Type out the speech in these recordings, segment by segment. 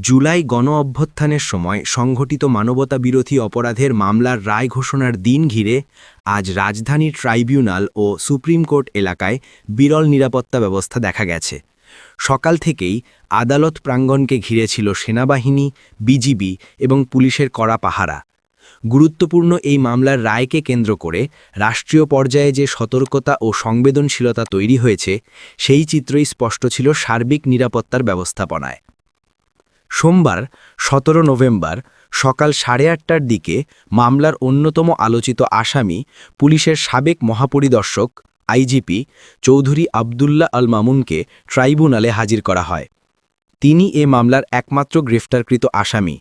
জুলাই গণ অভ্যুত্থানের সময় সংঘটিত মানবতা বিরোধী অপরাধের মামলার রায় ঘোষণার দিন ঘিরে আজ রাজধানীর ট্রাইব্যুনাল ও সুপ্রিম কোর্ট এলাকায় বিরল নিরাপত্তা ব্যবস্থা দেখা গেছে। সকাল থেকেই আদালত প্রাঙ্গণকে ঘিরে ছিল সেনাবাহিনী, বিজিবি এবং পুলিশের কড়া পাহারা। গুরুত্বপূর্ণ এই মামলার রায়কে কেন্দ্র করে রাষ্ট্রীয় পর্যায়ে যে সতর্কতা ও সংবেদনশীলতা তৈরি হয়েছে, সেই চিত্রই স্পষ্ট ছিল সার্বিক নিরাপত্তার ব্যবস্থাপনায়। সোমবার, সতেরো নভেম্বর, সকাল সাড়ে আটটার দিকে মামলার অন্যতম আলোচিত আসামি পুলিশের সাবেক মহাপরিদর্শক, আইজিপি চৌধুরী আবদুল্লাহ আল মামুনকে ট্রাইব্যুনালে হাজির করা হয়। তিনি এ মামলার একমাত্র গ্রেফতারকৃত আসামি।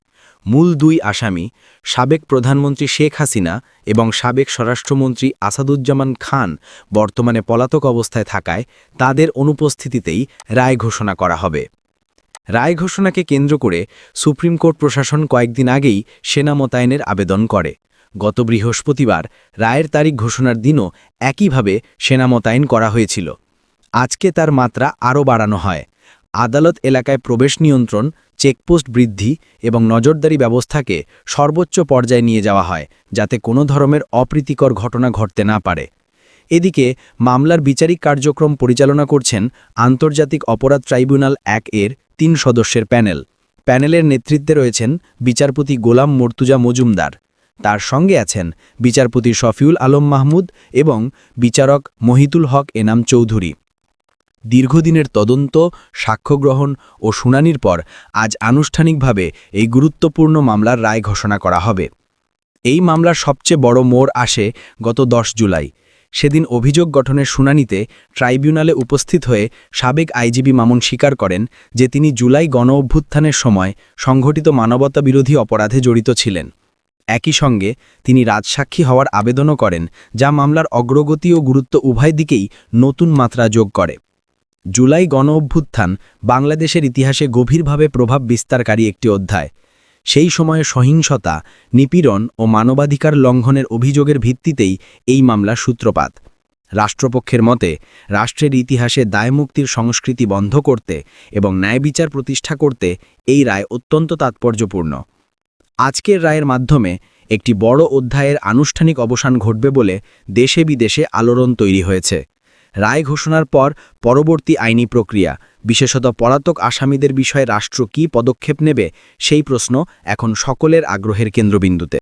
মূল দুই আসামি সাবেক প্রধানমন্ত্রী শেখ হাসিনা এবং সাবেক স্বরাষ্ট্রমন্ত্রী আসাদুজ্জামান খান বর্তমানে পলাতক অবস্থায় থাকায় তাদের অনুপস্থিতিতেই রায় ঘোষণা করা হবে। রায় ঘোষণাকে কেন্দ্র করে সুপ্রিম কোর্ট প্রশাসন কয়েকদিন আগেই সেনা মোতায়েনের আবেদন করে। গত বৃহস্পতিবার রায়ের তারিখ ঘোষণার দিনও একইভাবে সেনা মোতায়েন করা হয়েছিল। আজকে তার মাত্রা আরও বাড়ানো হয়। আদালত এলাকায় প্রবেশ নিয়ন্ত্রণ, চেকপোস্ট বৃদ্ধি এবং নজরদারি ব্যবস্থাকে সর্বোচ্চ পর্যায়ে নিয়ে যাওয়া হয় যাতে কোনো ধরনের অপ্রীতিকর ঘটনা ঘটতে না পারে। এদিকে মামলার বিচারিক কার্যক্রম পরিচালনা করছেন আন্তর্জাতিক অপরাধ ট্রাইব্যুনাল এক এর তিন সদস্যের প্যানেল। প্যানেলের নেতৃত্বে রয়েছেন বিচারপতি গোলাম মর্তুজা মজুমদার। তার সঙ্গে আছেন বিচারপতি শফিউল আলম মাহমুদ এবং বিচারক মহিতুল হক এনাম চৌধুরী। দীর্ঘদিনের তদন্ত, সাক্ষ্যগ্রহণ ও শুনানির পর আজ আনুষ্ঠানিকভাবে এই গুরুত্বপূর্ণ মামলার রায় ঘোষণা করা হবে। এই মামলার সবচেয়ে বড় মোড় আসে গত ১০ জুলাই। সেদিন অভিযোগ গঠনের শুনানিতে ট্রাইব্যুনালে উপস্থিত হয়ে সাবেক আইজিবি মামুন স্বীকার করেন যে তিনি জুলাই গণ অভ্যুত্থানের সময় সংঘটিত মানবতা বিরোধী অপরাধে জড়িত ছিলেন। একই সঙ্গে তিনি রাজসাক্ষী হওয়ার আবেদনও করেন, যা মামলার অগ্রগতি ও গুরুত্ব উভয় দিকেই নতুন মাত্রা যোগ করে। জুলাই গণ অভ্যুত্থান বাংলাদেশের ইতিহাসে গভীরভাবে প্রভাব বিস্তারকারী একটি অধ্যায়। সেই সময়ে সহিংসতা, নিপীড়ন ও মানবাধিকার লঙ্ঘনের অভিযোগের ভিত্তিতেই এই মামলার সূত্রপাত। রাষ্ট্রপক্ষের মতে, রাষ্ট্রের ইতিহাসে দায়মুক্তির সংস্কৃতি বন্ধ করতে এবং ন্যায়বিচার প্রতিষ্ঠা করতে এই রায় অত্যন্ত তাৎপর্যপূর্ণ। আজকের রায়ের মাধ্যমে একটি বড় অধ্যায়ের আনুষ্ঠানিক অবসান ঘটবে বলে দেশে বিদেশে আলোড়ন তৈরি হয়েছে। রায় ঘোষণার পর পরবর্তী আইনি প্রক্রিয়া। বিশেষত পলাতক আসামিদের বিষয়ে রাষ্ট্র কী পদক্ষেপ নেবে, সেই প্রশ্ন এখন সকলের আগ্রহের কেন্দ্রবিন্দুতে।